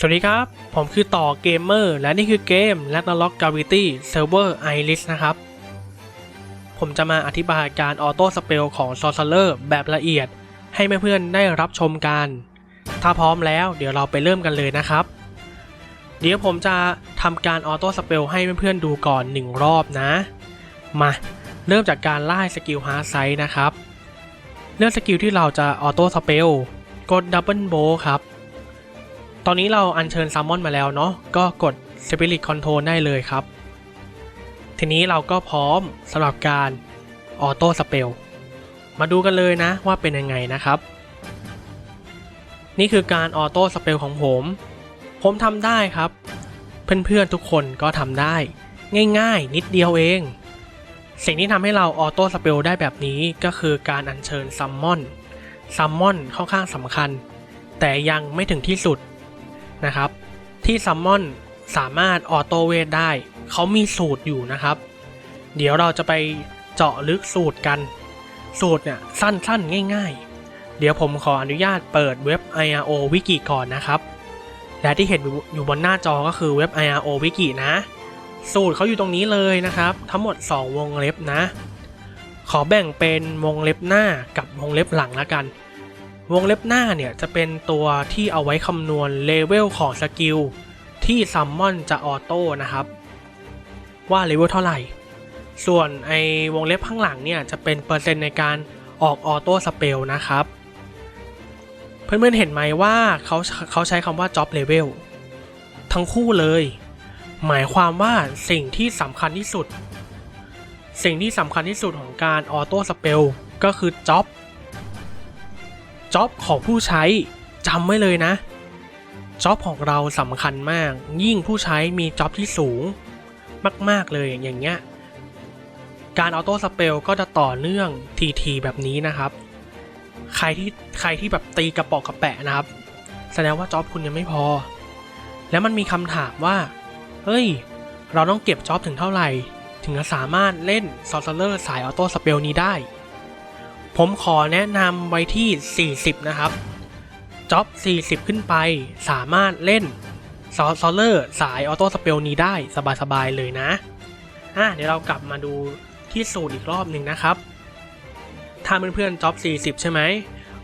สวัสดีครับ ผมคือต่อเกมเมอร์และนี่คือเกม r a g n a r o k Gravity Server Iris นะครับ ผมจะมาอธิบายการออโต้สเปลของ Sorcerer แบบละเอียด ให้เพื่อนๆได้รับชมกัน ถ้าพร้อมแล้วเดี๋ยวเราไปเริ่มกันเลยนะครับ เดี๋ยวผมจะทำการออโต้สเปลให้เพื่อนๆดูก่อน 1 รอบนะ มาเริ่มจากการไล่สกิลฮาร์ดไซส์นะครับ เลือกสกิลที่เราจะออโต้สเปลกดดับเบิลโบครับ ตอนนี้เราอัญเชิญซัมมอนมาแล้วเนาะก็กด Spirit Control ได้เลยครับ ทีนี้เราก็พร้อมสำหรับการออโต้สเปลมาดูกันเลยนะว่าเป็นยังไงนะครับ นี่คือการออโต้สเปลของผม ผมทำได้ครับ เพื่อนๆทุกคนก็ทำได้ ง่ายๆ นิดเดียวเอง สิ่งที่ทำให้เราออโต้สเปลได้แบบนี้ก็คือการอัญเชิญซัมมอนซัมมอนค่อนข้างสำคัญ แต่ยังไม่ถึงที่สุด นะครับ ที่ซัมมอนสามารถออโต้เวทได้ เขามีสูตรอยู่นะครับ เดี๋ยวเราจะไปเจาะลึกสูตรกัน สูตรเนี่ยสั้นๆ ง่าย ๆ เดี๋ยวผมขออนุญาตเปิดเว็บ IRO Wiki ก่อนนะครับ และที่เห็นอยู่บนหน้าจอก็คือเว็บ IRO Wiki นะ สูตรเขาอยู่ตรงนี้เลยนะครับ ทั้งหมด 2 วงเล็บนะ ขอแบ่งเป็นวงเล็บหน้ากับวงเล็บหลังแล้วกัน วงเล็บหน้าเนี่ยจะเป็นตัวที่เอาไว้คำนวณเลเวลของสกิลที่ซัมมอนจะออโต้นะครับ ว่าเลเวลเท่าไหร่ ส่วนไอวงเล็บข้างหลังเนี่ยจะเป็นเปอร์เซ็นต์ในการออกออโต้สเปลนะครับ เพื่อนๆเห็นไหมว่าเขาเขาใช้คำว่า job level ทั้งคู่เลย หมายความว่าสิ่งที่สำคัญที่สุด สิ่งที่สำคัญที่สุดของการออโต้สเปลก็คือ job จ็อบของผู้ใช้จำไว้เลยนะจ็อบของเราสำคัญมาก ยิ่งผู้ใช้มีจ็อบที่สูง มาก ๆ เลยอย่างเงี้ย การออโต้สเปลก็จะต่อเนื่องทีๆแบบนี้นะครับ ใครที่ใครที่แบบตีกระปอกกระแปะนะครับ แสดงว่าจ็อบคุณยังไม่พอ แล้วมันมีคำถามว่า เฮ้ย เราต้องเก็บจ็อบถึงเท่าไหร่ ถึงจะสามารถเล่นซอร์เซอร์สายออโต้สเปลนี้ได้ ผมขอแนะนำไว้ที่ 40 นะครับจ็อบ 40 ขึ้นไป สามารถเล่นซอซอเลอร์สายออโต้สเปลนี้ได้สบายๆเลยนะอะเดี๋ยวเรากลับมาดูที่สูตรอีกรอบหนึ่งนะครับ ถ้าเพื่อนๆจ็อบ 40 ใช่ไหม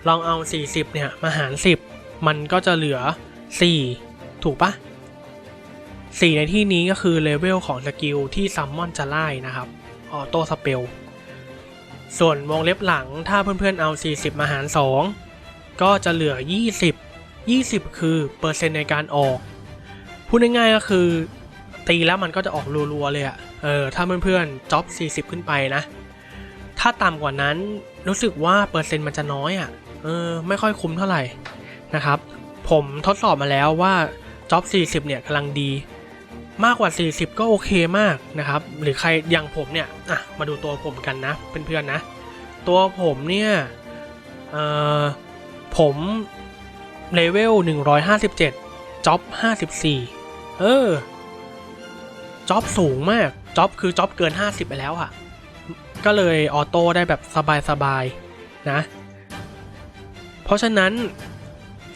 ลองเอา 40 เนี่ย มาหาร 10 มันก็จะเหลือ 4 ถูกปะ4 ในที่นี้ก็คือเลเวลของสกิลที่ซัมมอนจะไล่นะครับ ออโต้สเปล ส่วนวงเล็บหลังถ้าเพื่อนๆเอา 40 มาหาร 2 ก็จะเหลือ 20 20 คือเปอร์เซ็นต์ในการออก พูดง่ายๆก็คือ ตีแล้วมันก็จะออกรัวๆเลยอะเออถ้าเพื่อนๆจ็อบ 40 ขึ้นไปนะ ถ้าต่ำกว่านั้นรู้สึกว่าเปอร์เซ็นต์มันจะน้อยอะเออไม่ค่อยคุ้มเท่าไหร่นะครับ ผมทดสอบมาแล้วว่าจ็อบ 40 เนี่ยกำลังดี มากกว่า 40 ก็โอเคมากนะครับ หรือใครอย่างผมเนี่ยอะมาดูตัวผมกันนะเพื่อนๆนะ ตัวผมเนี่ยเอ่อผมเลเวล 157จ็อบ 54 เออจ็อบสูงมากจ็อบคือจ็อบเกิน 50 ไปแล้วอะก็เลยออโต้ได้แบบสบายๆนะ เพราะฉะนั้น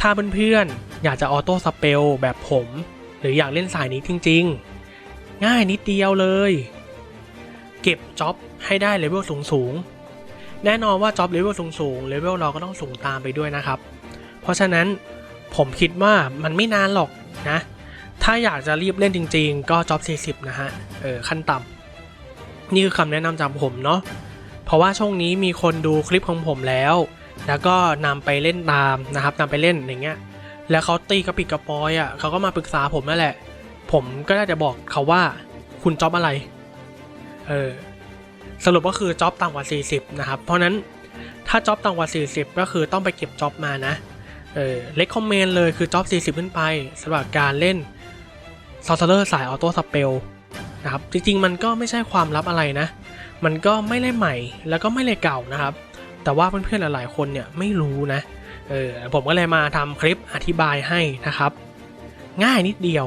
ถ้าเพื่อนๆอยากจะออโต้สเปลแบบผม หรืออยากเล่นสายนี้จริงๆ ง่ายนิดเดียวเลย เก็บจ็อบให้ได้เลเวลสูงๆ แน่นอนว่าจ็อบเลเวลสูงๆเลเวลเราก็ต้องสูงตามไปด้วยนะครับ เพราะฉะนั้นผมคิดว่ามันไม่นานหรอกนะ ถ้าอยากจะรีบเล่นจริง ๆ ก็จ็อบ 40 นะฮะ เออขั้นต่ำนี่คือคำแนะนำจากผมเนาะ เพราะว่าช่วงนี้มีคนดูคลิปของผมแล้ว แล้วก็นำไปเล่นตามนะครับนำไปเล่นอย่างเงี้ย แล้วเขาตีกระปิดกระปอยอะ่ะเขาก็มาปรึกษาผมนั่นแหละ ผมก็ได้จะบอกเขาว่าคุณจ็อบอะไร เออ สรุปก็คือจ็อบต่ำกว่า 40 นะครับ เพราะนั้นถ้าจ็อบต่ำกว่า 40 ก็คือต้องไปเก็บจ็อบมานะ เออเล็กคอมเมนต์เลยคือจ็อบ 40 ขึ้นไปสำหรับการเล่นซอร์เซอร์สายออโต้สเปลนะครับ จริงๆ มันก็ไม่ใช่ความลับอะไรนะ มันก็ไม่ได้ใหม่แล้วก็ไม่ได้เก่านะครับ แต่ว่าเพื่อนๆหลาย ๆ คนเนี่ยไม่รู้นะเออผมก็เลยมาทำคลิปอธิบายให้นะครับ ง่ายนิดเดียว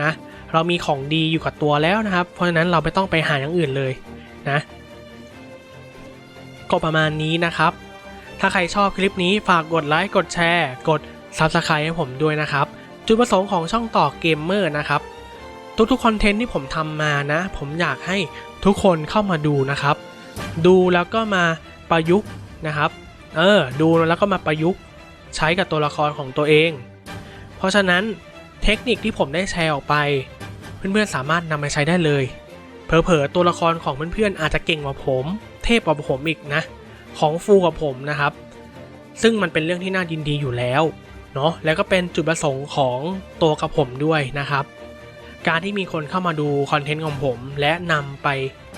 นะ เรามีของดีอยู่กับตัวแล้วนะครับ เพราะฉะนั้นเราไม่ต้องไปหาอย่างอื่นเลยนะ ก็ประมาณนี้นะครับ ถ้าใครชอบคลิปนี้ฝากกดไลค์กดแชร์ กด Subscribe ให้ผมด้วยนะครับ จุดประสงค์ของช่องต่อเกมเมอร์นะครับ ทุกๆคอนเทนต์ที่ผมทำมานะ ผมอยากให้ทุกคนเข้ามาดูนะครับ ดูแล้วก็มาประยุกต์ นะครับ เออ ดูแล้วก็มาประยุกต์ใช้กับตัวละครของตัวเอง เพราะฉะนั้นเทคนิคที่ผมได้แชร์ออกไป เพื่อนๆสามารถนำไปใช้ได้เลย เผลอๆตัวละครของเพื่อนๆอาจจะเก่งกว่าผม เทพกว่าผมอีกนะ ของฟูกว่าผมนะครับ ซึ่งมันเป็นเรื่องที่น่ายินดีอยู่แล้วเนาะแล้วก็เป็นจุดประสงค์ของตัวกับผมด้วยนะครับ การที่มีคนเข้ามาดูคอนเทนต์ของผม และนำไป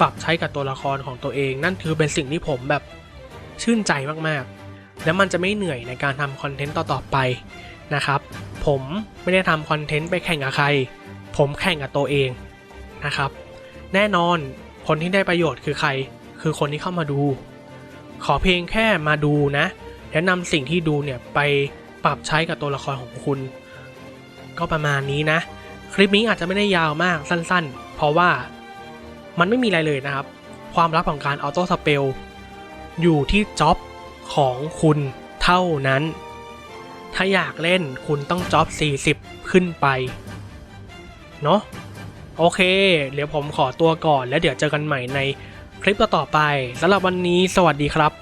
ปรับใช้กับตัวละครของตัวเอง นั่นคือเป็นสิ่งที่ผมแบบ ชื่นใจมากๆ แล้วมันจะไม่เหนื่อยในการทำคอนเทนต์ต่อๆไปนะครับ ผมไม่ได้ทำคอนเทนต์ไปแข่งกับใคร ผมแข่งกับตัวเองนะครับ แน่นอนคนที่ได้ประโยชน์คือใคร คือคนที่เข้ามาดู ขอเพียงแค่มาดูนะแล้วนำสิ่งที่ดูเนี่ยไปปรับใช้กับตัวละครของคุณ ก็ประมาณนี้นะ คลิปนี้อาจจะไม่ได้ยาวมากสั้นๆ เพราะว่ามันไม่มีอะไรเลยนะครับ ความลับของการออโต้สเปล อยู่ที่จ็อบของคุณเท่านั้น ถ้าอยากเล่นคุณต้องจ็อบ 40 ขึ้นไป เนาะโอเค เดี๋ยวผมขอตัวก่อนแล้วเดี๋ยวเจอกันใหม่ในคลิปต่อๆไปสำหรับวันนี้สวัสดีครับ